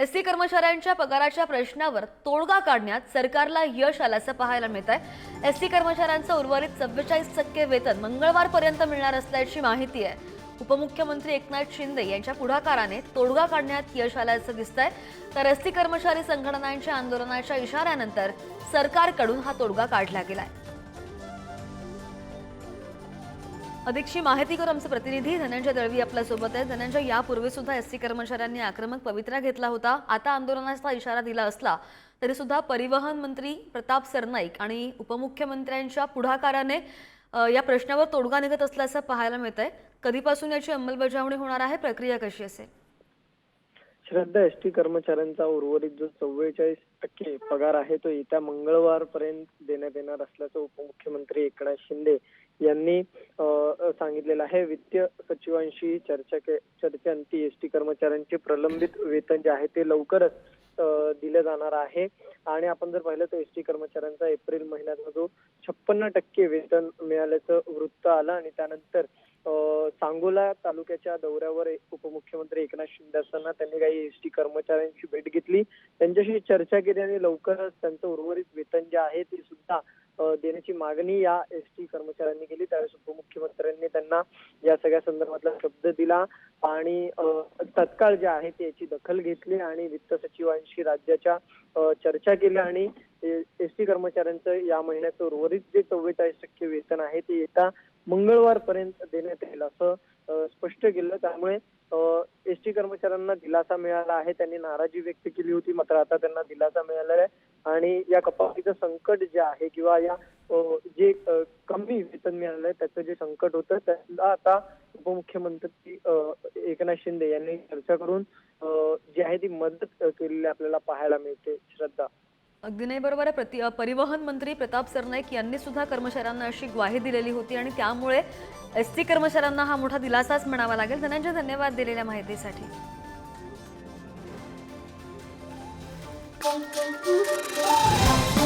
S T कर्मचाऱ्यांच्या पगाराच्या प्रश्नावर तोडगा काढण्यात सरकारला यश आल्याचं पाहायला मिळत आहे एस टी कर्मचाऱ्यांचं उर्वरित चव्वेचाळीस टक्के वेतन मंगळवारपर्यंत मिळणार असल्याची माहिती आहे. उपमुख्यमंत्री एकनाथ शिंदे यांच्या पुढाकाराने तोडगा काढण्यात यश आल्याचं दिसतंय. तर एस टी कर्मचारी संघटनांच्या आंदोलनाच्या इशाऱ्यानंतर सरकारकडून हा तोडगा काढला गेलाय. अधिकची माहिती करू आमचे प्रतिनिधी धनंजय दळवी आपल्यासोबत आहे धनंजय यापूर्वी सुद्धा एस सी कर्मचाऱ्यांनी आक्रमक पवित्रा घेतला होता. आता आंदोलनाचा इशारा दिला असला तरी सुद्धा परिवहन मंत्री प्रताप सरनाईक आणि उपमुख्यमंत्र्यांच्या पुढाकाराने या प्रश्नावर तोडगा निघत असल्याचं पाहायला मिळत आहे कधीपासून याची अंमलबजावणी होणार आहे? प्रक्रिया कशी असेल? श्रद्धा एस टी कर्मचाऱ्यांचा उर्वरित जो चव्वेचाळीस टक्के पगार आहे तो येत्या मंगळवार पर्यंत देण्यात येणार असल्याचं उपमुख्यमंत्री एकनाथ शिंदे यांनी सांगितलेलं आहे. वित्त सचिवांशी चर्चा के चर्चांती एस टी कर्मचाऱ्यांचे प्रलंबित वेतन जे आहे ते लवकरच दिलं जाणार आहे. आणि आपण जर पाहिलं तर एस टी कर्मचाऱ्यांचा एप्रिल महिन्याचा जो छप्पन्न टक्के वेतन मिळाल्याचं वृत्त आलं आणि त्यानंतर सांगोला तालुक्याच्या दौऱ्यावर उपमुख्यमंत्री एकनाथ शिंदे असताना त्यांनी काही एस टी कर्मचाऱ्यांची भेट घेतली. त्यांच्याशी चर्चा केली आणि लवकरच त्यांचं उर्वरित वेतन जे आहे ते सुद्धा देण्याची मागणी या एस टी कर्मचाऱ्यांनी केली. त्यावेळेस उपमुख्यमंत्र्यांनी त्यांना या सगळ्या संदर्भातला शब्द दिला आणि तत्काळ जे आहे ते याची दखल घेतली आणि वित्त सचिवांशी राज्याच्या चर्चा केली आणि एस टी कर्मचाऱ्यांचं या महिन्याचं उर्वरित जे चव्वेचाळीस टक्के वेतन आहे ते येत्या मंगळवारपर्यंत देण्यात येईल असं स्पष्ट केलं. त्यामुळे एस टी कर्मचाऱ्यांना दिलासा मिळाला आहे. त्यांनी नाराजी व्यक्त केली होती मात्र आता त्यांना दिलासा मिळालेला आहे. आणि या कपातीचं संकट जे आहे किंवा या जे कमी वेतन मिळालं आहे त्याचं जे संकट होतं त्याला आता उपमुख्यमंत्री एकनाथ शिंदे यांनी चर्चा करून जी आहे ती मदत केलेली आपल्याला पाहायला मिळते. श्रद्धा. अगदी नाही बरोबर आहे. प्रति परिवहन मंत्री प्रताप सरनाईक यांनी सुद्धा कर्मचाऱ्यांना अशी ग्वाही दिलेली होती आणि त्यामुळे एस टी कर्मचाऱ्यांना हा मोठा दिलासाच म्हणावा लागेल. धनंजय धन्यवाद दिलेल्या माहितीसाठी. Oh, oh,